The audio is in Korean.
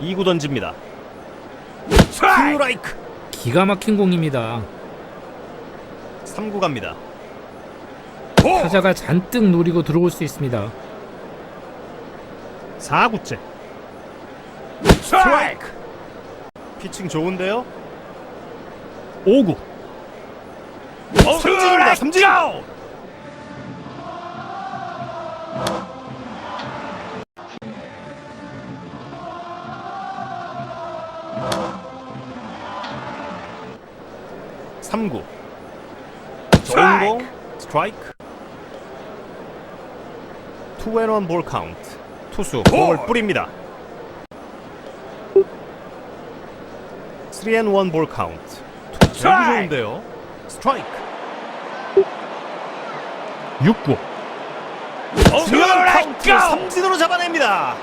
2구 던집니다. 스트라이크. 기가 막힌 공입니다. 3구 갑니다. 타자가 잔뜩 노리고 들어올 수 있습니다. 4구째. 스트라이크. 피칭 좋은데요? 5구. 삼진입니다. 삼진. 삼구. 좋은 공 스트라이크 투앤원 볼 카운트 투수 공을 뿌립니다. 3앤1 볼 카운트 투수 좋은데요. 스트라이크 6구 중요한 카운트 삼진으로 잡아냅니다